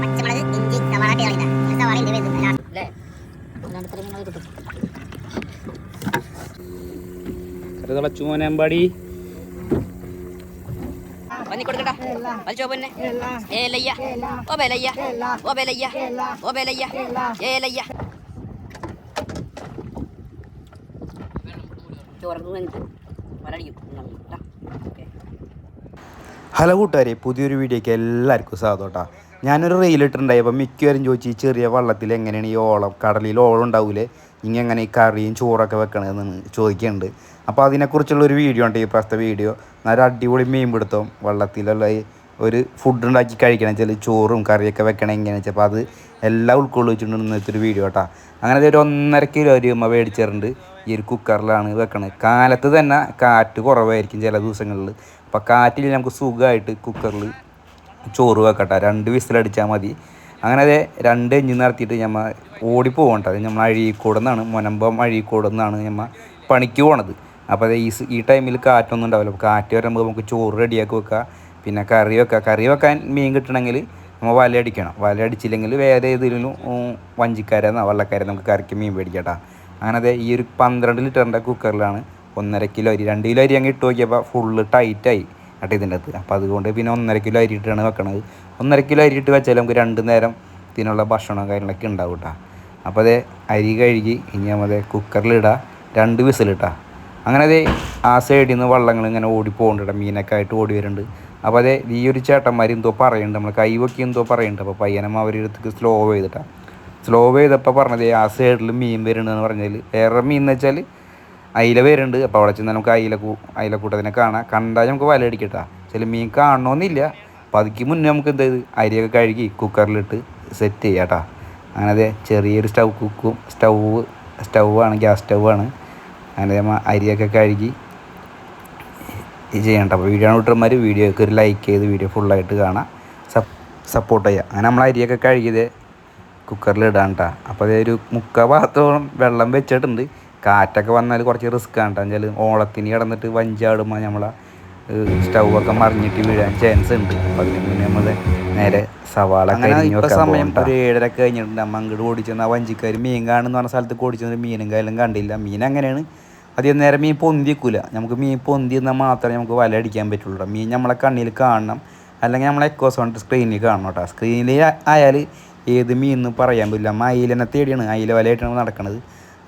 പച്ചമുളക് ഇഞ്ചി സവാള ഒരു സവാള ഉണ്ട് വരുന്നത്. അല്ലേ? മീനുകൾ കിട്ടും തിളച്ചു മോനമ്പാടി പന്നി കൊടുക്കട്ടാ. വലിച്ചോ പൊന്നെ ഏലയ്യ ഓ ബേലയ്യ ഓ ബേലയ്യ ഓ ബേലയ്യ ഏലയ്യ കഴിഞ്ഞിട്ട് വരടിക്കും. ഹലോ കൂട്ടുകാരെ പുതിയൊരു വീഡിയോയ്ക്ക് എല്ലാവർക്കും സ്വാഗതം ഞാനൊരു അപ്പോൾ അപ്പം മിക്കവരും ചോദിച്ചു ഈ ചെറിയ വള്ളത്തിൽ എങ്ങനെയാണ് ഈ ഓളം കടലിൽ ഓളം ഉണ്ടാവില്ലേ ഇനി എങ്ങനെ ഈ കറിയും ചോറൊക്കെ വെക്കണമെന്ന് ചോദിക്കുന്നുണ്ട് അപ്പോൾ അതിനെക്കുറിച്ചുള്ള ഒരു വീഡിയോ ഉണ്ട് ഈ പ്രാവശ്യത്തെ വീഡിയോ. നല്ല അടിപൊളി മീൻ പിടുത്തം വള്ളത്തിലുള്ള ഒരു ഫുഡ് ഉണ്ടാക്കി കഴിക്കണം വെച്ചാൽ ചോറും കറിയൊക്കെ വെക്കണം എങ്ങനെയാണെന്ന് വെച്ചാൽ അപ്പോൾ അത് എല്ലാം ഉൾക്കൊള്ളിച്ചിട്ടുണ്ട് ഇന്നത്തെ ഒരു വീഡിയോ കേട്ടോ അങ്ങനെ ഒരു ഒന്നര കിലോ ഒരു ഉമ്മ മേടിച്ചിട്ടുണ്ട്. ഈ ഒരു കുക്കറിലാണ് വെക്കണത് കാലത്ത് തന്നെ കാറ്റ് കുറവായിരിക്കും ചില ദിവസങ്ങളിൽ അപ്പോൾ കാറ്റിൽ നമുക്ക് സുഖമായിട്ട് കുക്കറിൽ ചോറ് വെക്കട്ടെ. രണ്ട് വിസിലടിച്ചാൽ മതി. അങ്ങനെ അതെ രണ്ട് എഞ്ചിൻ നടത്തിയിട്ട് ഞമ്മ ഓടിപ്പോകണ്ട അത് നമ്മൾ അഴീക്കോട് നിന്നാണ് മുനമ്പം അഴീക്കോട് ഞമ്മ പണിക്ക് പോണത്. അപ്പോൾ അത് ഈ ഈ ടൈമിൽ കാറ്റൊന്നും ഉണ്ടാവില്ല. അപ്പോൾ കാറ്റ് വരുമ്പോൾ നമുക്ക് ചോറ് റെഡിയാക്കി വെക്കുക. പിന്നെ കറി വെക്കുക. കറി വെക്കാൻ മീൻ കിട്ടണമെങ്കിൽ നമ്മൾ വല അടിക്കണം. വല അടിച്ചില്ലെങ്കിൽ വേറെ ഏതെങ്കിലും വഞ്ചിക്കാരെന്നോ വള്ളക്കാരെ നമുക്ക് കറിക്ക് മീൻ മേടിക്കട്ടാ അങ്ങനെ അതെ ഈ ഒരു പന്ത്രണ്ട് ലിറ്ററിന്റെ കുക്കറിലാണ് ഒന്നര കിലോ അരി രണ്ട് കിലോ അരി അങ്ങ് ഇട്ട് നോക്കിയപ്പോൾ ഫുള്ള് ടൈറ്റായി കേട്ടോ ഇതിന്റെ അകത്ത്. അപ്പോൾ അതുകൊണ്ട് പിന്നെ ഒന്നര കിലോ അരി ഇട്ടാണ് വെക്കണത്. ഒന്നര കിലോ അരി ഇട്ട് വെച്ചാൽ നമുക്ക് രണ്ട് നേരം ഇതിനുള്ള ഭക്ഷണം കാര്യങ്ങളൊക്കെ ഉണ്ടാവും കേട്ടോ. അപ്പോൾ അതേ അരി കഴുകി ഇനി നമ്മൾ കുക്കറിലിടുക രണ്ട് വിസിലിട്ടാ അങ്ങനെ അതേ ആ സൈഡിൽ നിന്ന് വള്ളങ്ങൾ ഇങ്ങനെ ഓടി പോകുന്നുണ്ട് മീനൊക്കെ ആയിട്ട് ഓടി വരുന്നുണ്ട് അപ്പോൾ അതേ ഈ ഒരു ചേട്ടന്മാർ എന്തോ പറയുന്നുണ്ട് നമ്മൾ കൈ വെക്കി എന്തോ പറയുന്നുണ്ട് അപ്പോൾ പയ്യനമ്മ അവരെടുത്തേക്ക് സ്ലോ ചെയ്തിട്ടാണ് സ്ലോ ചെയ്തപ്പോൾ പറഞ്ഞത് ആ സൈഡിൽ മീൻ വരുന്നുണ്ടെന്ന് പറഞ്ഞാൽ വേറെ മീൻ എന്ന് വെച്ചാൽ അയില വരുന്നുണ്ട്. അപ്പോൾ അവിടെ ചെന്നാൽ നമുക്ക് അയില കൂ അയിലക്കൂട്ടത്തിനെ കാണാം. കണ്ടാൽ നമുക്ക് വല അടിക്കട്ടാ. ചില മീൻ കാണണമെന്നില്ല അപ്പോൾ അതിക്ക് മുന്നേ നമുക്ക് എന്ത് അരിയൊക്കെ കഴുകി കുക്കറിലിട്ട് സെറ്റ് ചെയ്യാട്ടാ. അങ്ങനെ അതെ ചെറിയൊരു സ്റ്റൗ കുക്കും. സ്റ്റൗ സ്റ്റൗ ആണ് ഗ്യാസ് സ്റ്റൗവാണ് അങ്ങനെ നമ്മ അരിയൊക്കെ കഴുകി ചെയ്യണ്ട. അപ്പോൾ വീഡിയോ വിട്ടന്മാർ വീഡിയോക്ക് ഒരു ലൈക്ക് ചെയ്ത് വീഡിയോ ഫുള്ളായിട്ട് കാണാം. സപ്പ് സപ്പോർട്ട് ചെയ്യുക അങ്ങനെ നമ്മൾ അരിയൊക്കെ കഴുകിയത് കുക്കറിൽ ഇടാൻ കേട്ടോ അപ്പോൾ അതേ ഒരു മുക്കാൽ ഭാഗത്തോളം വെള്ളം വെച്ചിട്ടുണ്ട്. കാറ്റൊക്കെ വന്നാൽ കുറച്ച് റിസ്ക് ആണ് കേട്ടോ വെച്ചാൽ ഓളത്തിന് കിടന്നിട്ട് വഞ്ചാടുമ്പോൾ നമ്മളെ സ്റ്റൗവൊക്കെ മറിഞ്ഞിട്ട് വീഴാൻ ചാൻസ് ഉണ്ട്. അപ്പോൾ അതിന് മുന്നേ നമ്മൾ നേരെ സവാള വെക്കാൻ സമയം ഒരു ഏഴര കഴിഞ്ഞിട്ടുണ്ട്. അമ്മ അങ്ങോട്ട് ഓടിച്ചെന്ന് ആ വഞ്ചിക്കാർ മീൻ കാണുന്ന പറഞ്ഞ സ്ഥലത്ത് ഓടിച്ചെന്ന് മീനും കായലും കണ്ടില്ല. മീൻ അങ്ങനെയാണ്. അധികം നേരം മീൻ പൊന്തിക്കൂല. നമുക്ക് മീൻ പൊന്തി എന്നാൽ മാത്രമേ നമുക്ക് വല അടിക്കാൻ പറ്റുള്ളൂ മീൻ നമ്മളെ കണ്ണിൽ കാണണം. അല്ലെങ്കിൽ നമ്മളെ എക്കോസോണ്ട് സ്ക്രീനിൽ കാണണം കേട്ടോ സ്ക്രീനിൽ ആയാൽ ഏത് മീൻ എന്ന് പറയാൻ പറ്റില്ല. നമ്മൾ അയിലനെ തേടിയാണ്. അയില വലയായിട്ടാണ് നടക്കുന്നത്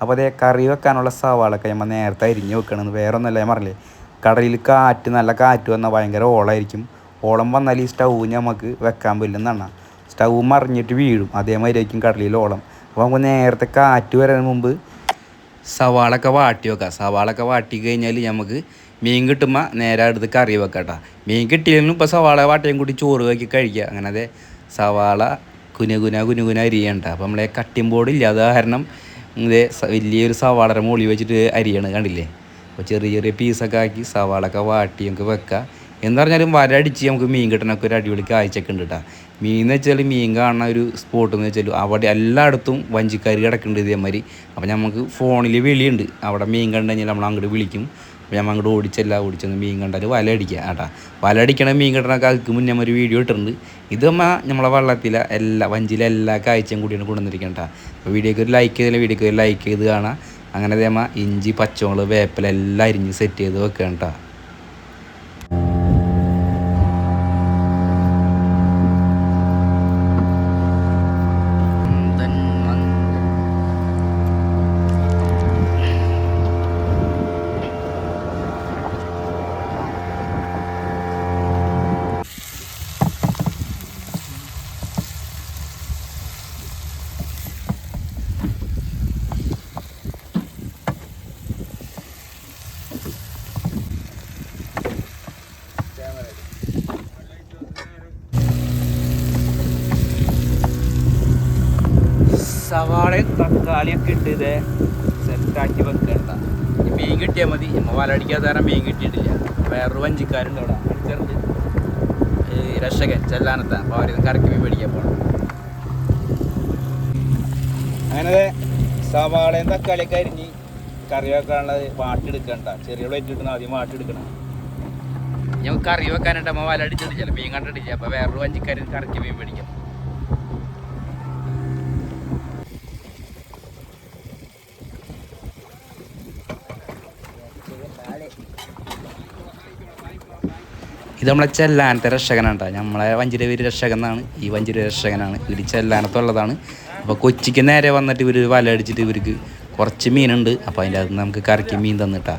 അപ്പോൾ അതേ കറി വെക്കാനുള്ള സവാളൊക്കെ നമ്മൾ നേരത്തെ അരിഞ്ഞ് വെക്കണമെന്ന് വേറെ ഒന്നല്ല ഞാൻ പറഞ്ഞില്ലേ. കടലിൽ കാറ്റ് നല്ല കാറ്റ് വന്നാൽ ഭയങ്കര ഓളായിരിക്കും. ഓളം വന്നാൽ ഈ സ്റ്റൗ നമുക്ക് വെക്കാൻ പറ്റില്ലെന്നാണ്. സ്റ്റൗ മറിഞ്ഞിട്ട് വീഴും. അതേമാതിരി ആയിരിക്കും കടലിൽ ഓളം. അപ്പോൾ നമുക്ക് നേരത്തെ കാറ്റ് വരാൻ മുമ്പ് സവാളൊക്കെ വാട്ടി വെക്കാം. സവാളൊക്കെ വാട്ടി കഴിഞ്ഞാൽ നമുക്ക് മീൻ കിട്ടുമ്പോൾ നേരെ അടുത്ത് കറി വെക്കാം കേട്ടോ മീൻ കിട്ടിയില്ലെങ്കിലും ഇപ്പോൾ സവാള വാട്ടയും കൂടി ചോറ് വെക്കി കഴിക്കുക അങ്ങനെ അതെ സവാള കുനുകുന കുനുകുന അരിയണ്ട. അപ്പോൾ നമ്മളെ കട്ടിംഗ് ബോർഡ് ഇല്ല അത് കാരണം ഇതേ വലിയൊരു സവാളയുടെ മുകളിൽ വെച്ചിട്ട് അരിയാണ് കണ്ടില്ലേ? അപ്പോൾ ചെറിയ ചെറിയ പീസൊക്കെ ആക്കി സവാളൊക്കെ വാട്ടി നമുക്ക് വെക്കാം. എന്ന് പറഞ്ഞാലും വരടിച്ച് നമുക്ക് മീൻ കിട്ടണമൊക്കെ ഒരു അടിപൊളി കാഴ്ചയൊക്കെ ഉണ്ട് കേട്ടോ മീൻ എന്ന് വെച്ചാൽ മീൻ കാണുന്ന ഒരു സ്പോട്ട് എന്ന് വെച്ചാൽ അവിടെ എല്ലായിടത്തും വഞ്ചിക്കാർ കിടക്കുന്നുണ്ട് ഇതേമാതിരി. അപ്പോൾ നമുക്ക് ഫോണിൽ വിളിയുണ്ട്. അവിടെ മീൻ കണ്ടു കഴിഞ്ഞാൽ നമ്മൾ അങ്ങോട്ട് വിളിക്കും. അപ്പോൾ നമ്മൾ അങ്ങോട്ട് ഓടിച്ചല്ല ഓടിച്ചെന്ന് മീൻ കണ്ടാൽ വല അടിക്കുക കേട്ടാ വല അടിക്കണ മീൻ കിട്ടണ കാലത്ത് മുന്നേ ഒരു വീഡിയോ ഇട്ടിട്ടുണ്ട്. ഇത് നമ്മ നമ്മളെ വള്ളത്തിലെ എല്ലാ വഞ്ചിയിലെ എല്ലാ കാഴ്ചയും കൂടിയാണ് കൊണ്ടുവന്നിരിക്കണ്ട അപ്പോൾ വീഡിയോക്ക് ഒരു ലൈക്ക് ചെയ്തില്ല വീഡിയോക്ക് ഒരു ലൈക്ക് ചെയ്ത് കാണാം. അങ്ങനെ അതേമ്മ ഇഞ്ചി പച്ചമുളക് വേപ്പില എല്ലാം അരിഞ്ഞ് സെറ്റ് ചെയ്ത് വെക്കണം കേട്ടോ. സവാളയും തക്കാളിയൊക്കെ ഇട്ട് ഇത്. സെറ്റാക്കി വെക്കണ്ട. മീൻ കിട്ടിയാൽ മതി. നമ്മൾ വല അടിക്കാതെ കാരണം മീൻ കിട്ടിയിട്ടില്ല. വേറൊരു വഞ്ചിക്കാരുണ്ട് അവിടെ. അടിച്ചിട്ടുണ്ട്. ഈ രക്ഷകൻ ചെല്ലാനത്തെ. അപ്പോൾ അവർ കറക്കി മീൻ മേടിക്കാൻ പോകണം അങ്ങനെ സവാളയും തക്കാളിയൊക്കെ അരിഞ്ഞ് കറി വെക്കാനുള്ളത് വാട്ടിയെടുക്കണ്ട. ചെറിയ പ്ലേറ്റ് ഇട്ടുന്ന ആദ്യം വാട്ടിയെടുക്കണം. ഞങ്ങൾ കറി വെക്കാനായിട്ട് അമ്മ ചില മീൻ കണ്ടിട്ടില്ല. അപ്പോൾ വേറൊരു വഞ്ചിക്കാരൻ കറക്കി മീൻ പിടിക്കാം ഇത് നമ്മളെ ചെല്ലാനത്തെ രക്ഷകനാണ് കേട്ടോ നമ്മളെ വഞ്ചിരവീര് രക്ഷകൻ എന്നാണ്. ഈ വഞ്ചിര രക്ഷകനാണ്. ഇത് ചെല്ലാനത്തുള്ളതാണ് അപ്പോൾ കൊച്ചിക്ക് നേരെ വന്നിട്ട് ഇവർ വല അടിച്ചിട്ട് ഇവർക്ക് കുറച്ച് മീനുണ്ട്. അപ്പോൾ അതിന്റെ അകത്ത് നമുക്ക് കറിക്ക് മീൻ തന്നിട്ടാ.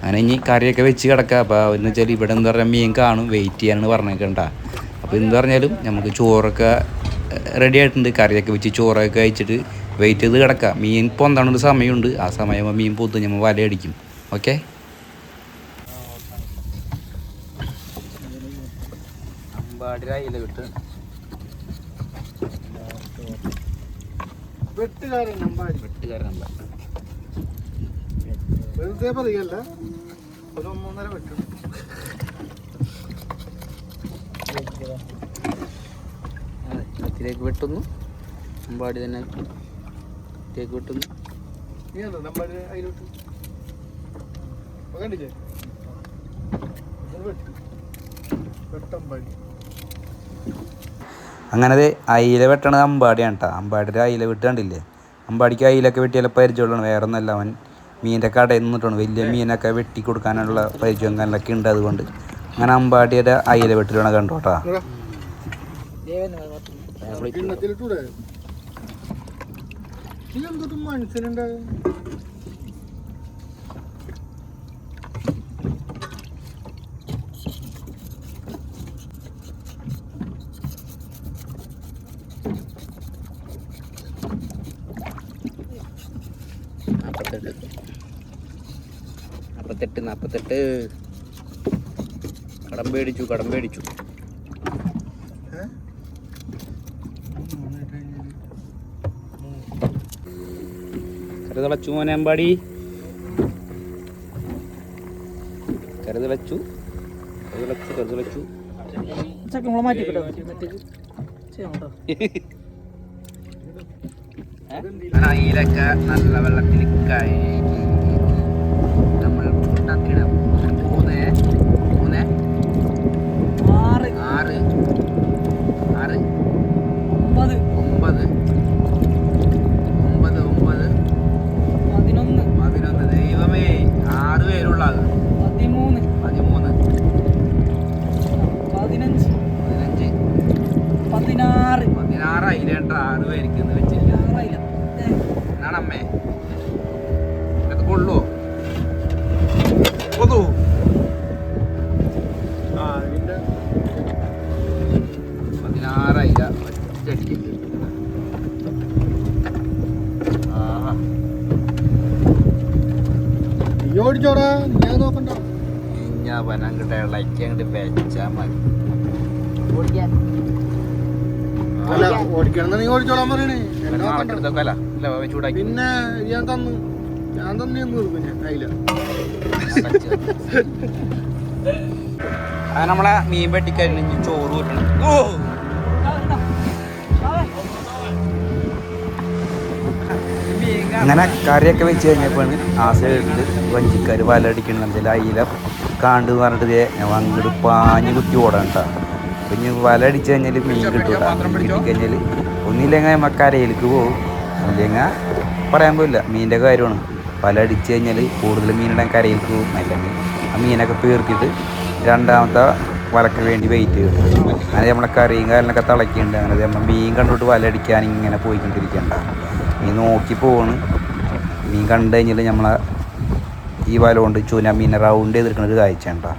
അങ്ങനെ ഇനി കറിയൊക്കെ വെച്ച് കിടക്കുക അപ്പോൾ എന്ന് വെച്ചാൽ ഇവിടെ എന്താ പറയുക മീൻ കാണും. വെയിറ്റ് ചെയ്യാനാണ് പറഞ്ഞേക്കണ്ട അപ്പോൾ എന്ത് പറഞ്ഞാലും നമുക്ക് ചോറൊക്കെ റെഡി ആയിട്ടുണ്ട്. കറിയൊക്കെ വെച്ച് ചോറൊക്കെ കഴിച്ചിട്ട് വെയിറ്റ് ചെയ്ത് കിടക്കുക മീൻ പൊന്താണൊരു സമയമുണ്ട്. ആ സമയമാകുമ്പോൾ മീൻ പൊത്ത് നമ്മൾ വലയടിക്കും ഓക്കെ അയില വിട്ട്. വെട്ടുകാരൻ വെട്ടുകാരൻ വെട്ടുകാരനല്ല വെറുതെ പറയല്ല. ഒരു ഒന്നൊന്നര വെട്ടു അതെ കത്തിലേക്ക് വെട്ടുന്നു. അമ്പാടി തന്നെ ഇതിലേക്ക് വെട്ടുന്നു. നീ കണ്ടോ നമ്പാടി കണ്ടില്ലേ? വെട്ടി. വെട്ടമ്പാടി. അങ്ങനെ അയില വെട്ടണത് അമ്പാടിയാണ് കേട്ടോ അമ്പാടിയുടെ അയില വെട്ട് കണ്ടില്ലേ? അമ്പാടിക്ക് അയിലൊക്കെ വെട്ടിയാലും പരിചയമുള്ളതാണ്. വേറെ ഒന്നല്ല അവൻ മീനിന്റെ കടയിൽ നിന്നിട്ടാണ് വലിയ മീനൊക്കെ വെട്ടി കൊടുക്കാനുള്ള പരിചയം കാര്യങ്ങളൊക്കെ ഉണ്ട് അതുകൊണ്ട്. അങ്ങനെ അമ്പാടിയുടെ അയില വെട്ടിലാണ് കണ്ടു കേട്ടോ കിണ്ണത്തിലിട്ടൂടെ? നാൽപ്പത്തെട്ട് നാൽപ്പത്തെട്ട് കടം പേടിച്ചു കടം പേടിച്ചു കരുതളച്ചു മോനമ്പാടി കരുതളച്ചു കരുതളച്ചു കരുതളച്ചു ഈലക്ക നല്ല വെള്ളത്തിൽ കഴുകി എന്നാണ് അമ്മേ ഇത് കൊള്ളോ കൊതു ആ അതിന്റെ പതിനാറ് അയില ഒറ്റയടിക്ക്. ആഹാ. നീ ഓടിച്ചോടാ. ഞാൻ നോക്കണ്ട. ഞാൻ പനങ്ങിട്ട് ഇളക്കി അങ്ങോട്ട് വെച്ചാ മതി. അല്ല ഓടിക്കണം നീ ഓടിച്ചോളാൻ പറയണേ. എന്നെ നോക്കണ്ട. അല്ല ചൂടാക്കി. പിന്നെ ഞാൻ തന്നു. ഞാൻ തന്നെ നിർക്കും ഞാൻ അതില അത് നമ്മളെ മീൻ വെട്ടിക്കഴിഞ്ഞ് ചോറ് കൂട്ടണം. ഓ! അങ്ങനെ കറിയൊക്കെ വെച്ച് കഴിഞ്ഞപ്പോഴാണ് ആ സൈഡിൽ വഞ്ചിക്കാർ വലടിക്കണം എന്തെങ്കിലും അയില കാണ്ട് പറഞ്ഞിട്ട് അങ്ങോട്ട് പാഞ്ഞ് കുത്തി അപ്പം ഇനി വല അടിച്ച് കഴിഞ്ഞാൽ മീൻ കിട്ടൂല. മീൻ കിട്ടിക്കഴിഞ്ഞാൽ ഒന്നില്ലെങ്കിൽ നമ്മൾ കരയിലേക്ക് പോകും. അല്ലെങ്കിൽ പറയാൻ പോയില്ല. മീനിന്റെ കാര്യമാണ്. പല അടിച്ച് കഴിഞ്ഞാൽ കൂടുതൽ മീനിടാൻ കരയിൽ പോകും. അല്ലെങ്കിൽ ആ മീനൊക്കെ പേർക്കിട്ട് രണ്ടാമത്തെ വലക്ക് വേണ്ടി വെയിറ്റ് ചെയ്യും. അങ്ങനെ നമ്മളെ കറിയും കാര്യങ്ങളൊക്കെ തിളക്കിയിട്ടുണ്ട് അങ്ങനെ നമ്മൾ മീൻ കണ്ടിട്ട് വല അടിക്കാൻ ഇങ്ങനെ പോയിക്കൊണ്ടിരിക്കണ്ട. മീൻ നോക്കി പോവാണ് മീൻ കണ്ടു കഴിഞ്ഞാൽ നമ്മളെ ഈ വല കൊണ്ട് ചൂന മീനെ റൗണ്ട് ചെയ്തെടുക്കുന്ന ഒരു കാഴ്ച ഉണ്ടോ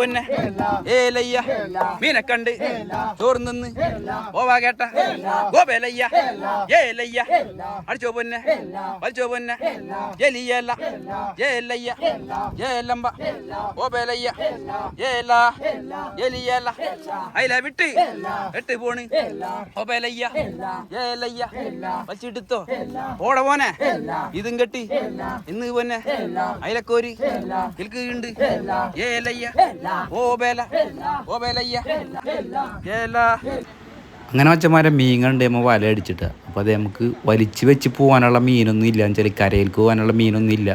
പൊന്നെ ഏലയ്യ. മീനക്കണ്ട്. കണ്ട് ചോറ് നിന്ന് ഓവാ കേട്ട ഗോപേലയ്യ. ഏലയ്യ. അടിച്ചോ പൊന്നെ വലിച്ചോ പൊന്നെ ജലിയല്ല ജയല്ലയ്യ ജയല്ലമ്പ ഓപേലയ്യ ഏല. ജലിയല്ല അയില വിട്ട്. എട്ട് പോണ്. ഓപേലയ്യ ഏലയ്യ. വലിച്ചെടുത്തോ ഓട പോനെ. ഇതും കെട്ടി. ഇന്ന് പോന്നെ. അയിലക്കോരി. കിൽക്കുണ്ട് ഏലയ്യ. ഓ ഏല അങ്ങനെ വച്ചമാരെ മീൻ കണ്ട് നമ്മൾ വല അടിച്ചിട്ട്. അപ്പോൾ അത് നമുക്ക് വലിച്ചു വെച്ച് പോകാനുള്ള മീനൊന്നും ഇല്ല. എന്ന് വെച്ചാൽ കരയിലേക്ക് പോകാനുള്ള മീനൊന്നും ഇല്ല.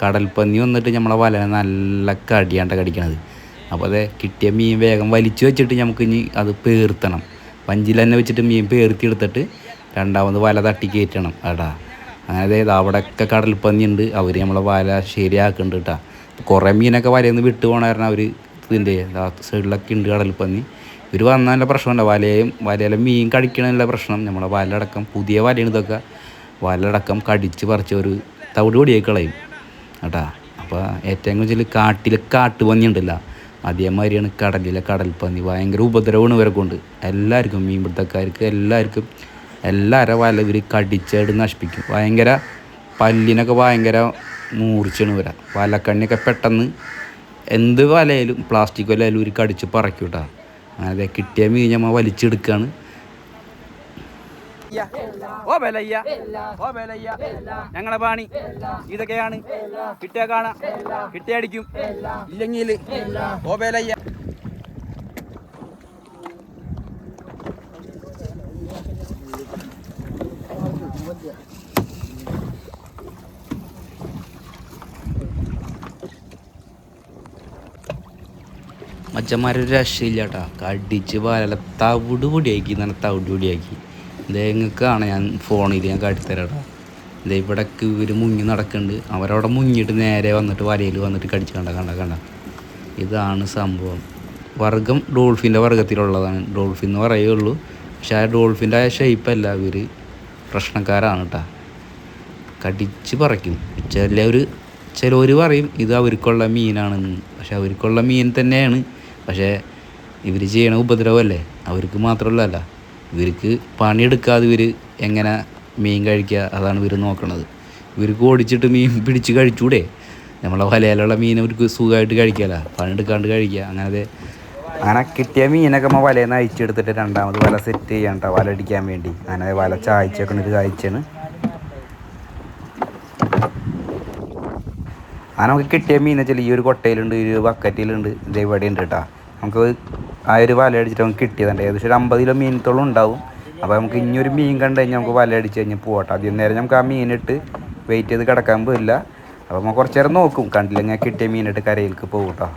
കടൽപ്പന്നി വന്നിട്ട് നമ്മളെ വല നല്ല കടിയാണ്ട കടിക്കണത്. അപ്പോൾ അത് കിട്ടിയ മീൻ വേഗം വലിച്ചു വെച്ചിട്ട് നമുക്ക് ഇനി അത് പേർത്തണം. വഞ്ചിൽ തന്നെ വെച്ചിട്ട് മീൻ പേർത്തി എടുത്തിട്ട് രണ്ടാമത് വല തട്ടി കയറ്റണം. എടാ അങ്ങനെ അതായത് അവിടെയൊക്കെ കടൽപ്പന്നി ഉണ്ട്. അവർ നമ്മളെ വല ശരിയാക്കുന്നുണ്ട് കേട്ടോ കുറേ മീനൊക്കെ വലയിൽ നിന്ന് വിട്ടു പോകണ അവർ ഇതിന്റെ സൈഡിലൊക്കെ ഉണ്ട് കടൽപ്പന്നി. ഇവർ വന്നതിന്റെ പ്രശ്നമല്ല വലയും വലയിലെ മീൻ കഴിക്കണതിന്റെ പ്രശ്നം. നമ്മളെ വലടക്കം പുതിയ വലയാണ് ഇതൊക്കെ. വലടക്കം കടിച്ച് പറിച്ച് ഒരു തവിട് പൊടിയായി കളയും. കേട്ടാ? അപ്പോൾ ഏറ്റവും കൂടുതൽ കാട്ടിലെ കാട്ടുപന്നി ഉണ്ടല്ല. അതേമാതിരിയാണ് കടലിലെ കടൽപ്പന്നി. ഭയങ്കര ഉപദ്രവമാണ് ഇവരെ കൊണ്ട് എല്ലാവർക്കും മീൻ മീൻപിടുത്തക്കാർക്ക് എല്ലാവർക്കും. എല്ലാവരുടെ വല ഇവർ കടിച്ചേട് നശിപ്പിക്കും. ഭയങ്കര പല്ലിനൊക്കെ ഭയങ്കര മൂർച്ചയാണ് ഇവരെ. വലക്കണ്ണിയൊക്കെ പെട്ടെന്ന് എന്ത് വലയിലും പ്ലാസ്റ്റിക് വലയിലും ഒരു കടിച്ച് പറിക്കും കേട്ടോ അങ്ങനെ കിട്ടിയ മീൻ നമ്മൾ വലിച്ചെടുക്കുകയാണ് ഞങ്ങളെ പാണി. ഇതൊക്കെയാണ്. കിട്ടിയ കാണാം. കിട്ടിയടിക്കും ഇല്ലെങ്കിൽ ഓ ഓബേലയ്യ മച്ചന്മാരൊരു രക്ഷയില്ല കേട്ടോ കടിച്ച് വല തവിട് പൊടിയാക്കി നല്ല തവിട് പൊടിയാക്കി. ഇതേ നിങ്ങൾക്കാണ് ഞാൻ ഫോണിൽ ഞാൻ കാട്ടിത്തരാം കേട്ടോ ഇതേ ഇവിടെ ഇവർ മുങ്ങി നടക്കുന്നുണ്ട് അവരവിടെ മുങ്ങിയിട്ട് നേരെ വന്നിട്ട് വലയിൽ വന്നിട്ട് കടിച്ച് കണ്ട കണ്ട കണ്ട. ഇതാണ് സംഭവം. വർഗം ഡോൾഫിന്റെ വർഗത്തിലുള്ളതാണ്. ഡോൾഫിൻ എന്ന് പറയുള്ളൂ പക്ഷെ ആ ഡോൾഫിന്റെ ആ ഷേപ്പല്ല ഇവർ പ്രശ്നക്കാരാണ് കേട്ടോ കടിച്ച് പറിക്കും. ചിലവർ ചിലവർ പറയും ഇത് അവർക്കുള്ള മീനാണെന്ന്. പക്ഷെ അവർക്കുള്ള മീൻ തന്നെയാണ് പക്ഷേ ഇവർ ചെയ്യണ ഉപദ്രവമല്ലേ? അവർക്ക് മാത്രമല്ല ഇവർക്ക് പണിയെടുക്കാതെ ഇവർ എങ്ങനെ മീൻ കഴിക്കുക അതാണ് ഇവർ നോക്കണത്. ഇവർക്ക് ഓടിച്ചിട്ട് മീൻ പിടിച്ച് കഴിച്ചൂടെ? നമ്മളെ വലയിലുള്ള മീൻ അവർക്ക് സുഖമായിട്ട് കഴിക്കല? പണിയെടുക്കാണ്ട് കഴിക്കുക അങ്ങനെ അങ്ങനെ കിട്ടിയ മീനൊക്കെ നമ്മൾ വലയിൽ നിന്ന് അയച്ചെടുത്തിട്ട് രണ്ടാമത് വല സെറ്റ് ചെയ്യണ്ട വല അടിക്കാൻ വേണ്ടി. അങ്ങനെ വല ചായച്ചേക്കണ ഒരു ചായച്ചാണ് അങ്ങനെ നമുക്ക് കിട്ടിയ മീൻ വെച്ചാൽ ഈ ഒരു കൊട്ടയിലുണ്ട് ഈ ഒരു ബക്കറ്റിലുണ്ട് ഇതേ ഇവിടെ ഉണ്ട് കേട്ടോ നമുക്ക് ആ ഒരു വല അടിച്ചിട്ട് നമുക്ക് കിട്ടിയതുണ്ട്. ഏകദേശം ഒരു അമ്പത് കിലോ മീനത്തോളം ഉണ്ടാവും. അപ്പോൾ നമുക്ക് ഇനി ഒരു മീൻ കണ്ടു കഴിഞ്ഞാൽ നമുക്ക് വല അടിച്ച് കഴിഞ്ഞാൽ പോകട്ടെ അധികം നേരം നമുക്ക് ആ മീനിട്ട് വെയിറ്റ് ചെയ്ത് കിടക്കാൻ പോയില്ല അപ്പോൾ നമ്മൾ കുറച്ച് നേരം നോക്കും. കണ്ടില്ലെങ്കിൽ കിട്ടിയ മീനിട്ട് കരയിലേക്ക് പോകും കേട്ടോ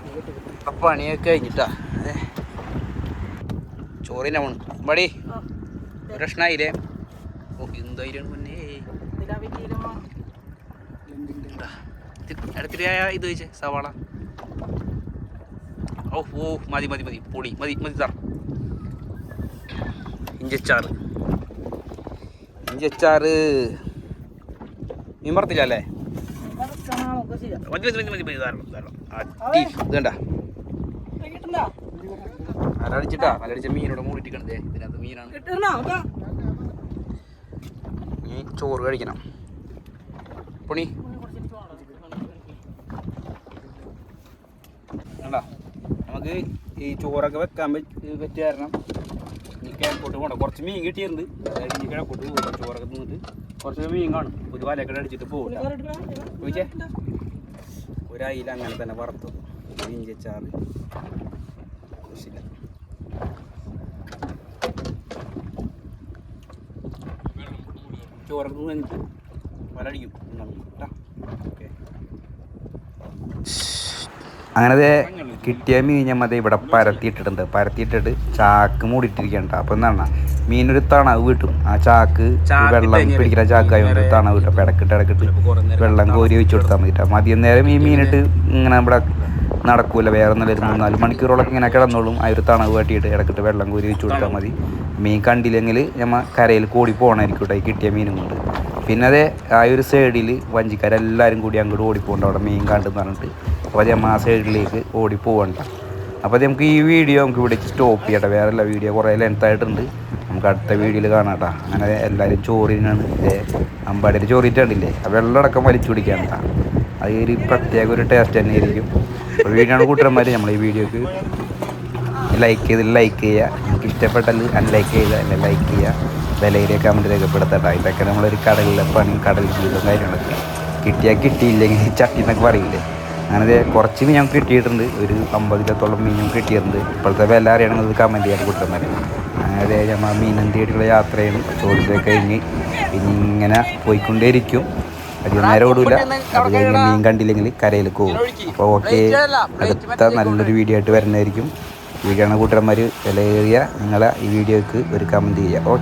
പണിയൊക്കെ കഴിഞ്ഞിട്ടാ. ചോറിനെ പോണ്. പ്രശ്നമായില്ലേ ഓ എന്തായാലും മുന്നേ ഇത് വെച്ചേ സവാള. ഓ ഓ മതി മതി മതി. പൊടി മതി മതി സാർ ഇഞ്ചച്ചാറ്. ഇഞ്ചച്ചാറ് മീൻ പറത്തില്ല അല്ലേ? മതി മതി മതി മതി. ധാരാളം ധാരാളം. അടി ഇത് കണ്ട അലടിച്ചിട്ടാ അലടിച്ച മീനോടെ മൂടിയിട്ട് കണ്ടേ ഇതിനകത്ത് മീനാണ്. നീ ചോറ് കഴിക്കണം. പൊണി. കണ്ടാ? നമുക്ക് ഈ ചോറൊക്കെ വെക്കാൻ പറ്റി പറ്റിയ കാരണം ഈ കിഴക്കോട്ട് പോകണം കുറച്ച് മീൻ കിട്ടിയിട്ടുണ്ട്. അതായത് ഈ കിഴക്കോട്ട് പോകും ചോറൊക്കെ തിന്നിട്ട് കുറച്ച് മീൻ കാണും. ഒരു വലയൊക്കെ അടിച്ചിട്ട് പോകില്ല ചോദിച്ചേ ഒരയില അങ്ങനെ തന്നെ വറുത്തു ഇഞ്ചച്ചാറ് ആവശ്യമില്ല ചോറൊക്കെ തിന്നിട്ട് വലടിക്കും ഓക്കെ. അങ്ങനെ ദേ കിട്ടിയ മീൻ ഞാൻ മതി ഇവിടെ പരത്തിയിട്ടിട്ടുണ്ട്. പരത്തിയിട്ടിട്ട് ചാക്ക് മൂടിയിട്ടിരിക്കണ്ട അപ്പോൾ എന്താണ് മീനൊരു തണവ് കിട്ടും. ആ ചാക്ക് വെള്ളം പിടിക്കുന്ന ചാക്കായതുകൊണ്ട് തണവ് കിട്ടും. ഇടക്കിട്ട് ഇടക്കിട്ട് വെള്ളം കോരി വെച്ച് കൊടുത്താൽ മതി മതിയ? നേരം ഈ മീനിട്ട് ഇങ്ങനെ ഇവിടെ നടക്കൂല. വേറെ ഒന്നും ഒരു മൂന്നാൽ മണിക്കൂറോളൊക്കെ ഇങ്ങനെ കിടന്നോളും. ആ ഒരു തണവ് കാട്ടിയിട്ട് ഇടക്കിട്ട് വെള്ളം കോരി വെച്ച് കൊടുത്താൽ മതി. മീൻ കണ്ടില്ലെങ്കിൽ നമ്മൾ കരയിൽ കൂടി പോകണമായിരിക്കും കേട്ടോ ഈ കിട്ടിയ മീനും കൊണ്ട്. പിന്നെ അതേ ആ ഒരു സൈഡിൽ വഞ്ചിക്കാരെല്ലാവരും കൂടി അങ്ങോട്ട് ഓടിപ്പോണ്ട് അവിടെ മീൻ കണ്ടെന്ന് പറഞ്ഞിട്ട്. അപ്പോൾ നമ്മൾ ആ സൈഡിലേക്ക് ഓടി പോകണ്ട അപ്പോൾ നമുക്ക് ഈ വീഡിയോ നമുക്ക് ഇവിടേക്ക് സ്റ്റോപ്പ് ചെയ്യട്ടെ. വേറെ എല്ലാ വീഡിയോ കുറേ ലെങ്ത്തായിട്ടുണ്ട് നമുക്ക് അടുത്ത വീഡിയോയിൽ കാണാം കേട്ടോ അങ്ങനെ എല്ലാവരും ചോറിനാണ്. അമ്പാടിയിൽ ചോറിയിട്ടാണ്ടില്ലേ വെള്ളമടക്കം വലിച്ചു കേട്ടോ അത് ഒരു പ്രത്യേക ഒരു ടേസ്റ്റ് തന്നെ ആയിരിക്കും. അപ്പോൾ വീഡിയോ കൂട്ടന്മാർ നമ്മൾ ഈ വീഡിയോക്ക് ലൈക്ക് ചെയ്ത് ലൈക്ക് ചെയ്യുക നിങ്ങൾക്ക് ഇഷ്ടപ്പെട്ടാൽ അൺലൈക്ക് ചെയ്ത് അല്ലെ ലൈക്ക് ചെയ്യുക വിലയിലെ കമന്റ് രേഖപ്പെടുത്തട്ടെ ഇതൊക്കെ നമ്മളൊരു കടലിലെ പണി കടൽ ജീവിതം കാര്യങ്ങളൊക്കെ. കിട്ടിയാൽ കിട്ടിയില്ലെങ്കിൽ ചട്ടി എന്നൊക്കെ പറയില്ലേ? അങ്ങനെ കുറച്ച് മീൻ ഞങ്ങൾക്ക് കിട്ടിയിട്ടുണ്ട്. ഒരു അമ്പതിലത്തോളം മീൻ ഞങ്ങൾക്ക് കിട്ടിയിട്ടുണ്ട്. ഇപ്പോഴത്തെ വില അറിയണമെന്നത് കമന്റ് ചെയ്യാൻ കൂട്ടന്മാർ അങ്ങനെ മീൻ തേടിയുള്ള യാത്രയാണ്. ചോദിച്ചത് കഴിഞ്ഞ് ഇനി ഇങ്ങനെ പോയിക്കൊണ്ടേയിരിക്കും. അധികം നേരം ഓടില്ല അത് കഴിഞ്ഞ് മീൻ കണ്ടില്ലെങ്കിൽ കരയിൽ പോകും അപ്പോൾ ഓക്കെ അടുത്ത നല്ലൊരു വീഡിയോ ആയിട്ട് വരുന്നതായിരിക്കും. വീഡിയോ ആണ് കൂട്ടന്മാർ വിലയേറിയ നിങ്ങളെ ഈ വീഡിയോക്ക് ഒരു കമന്റ് ചെയ്യുക. ഓക്കെ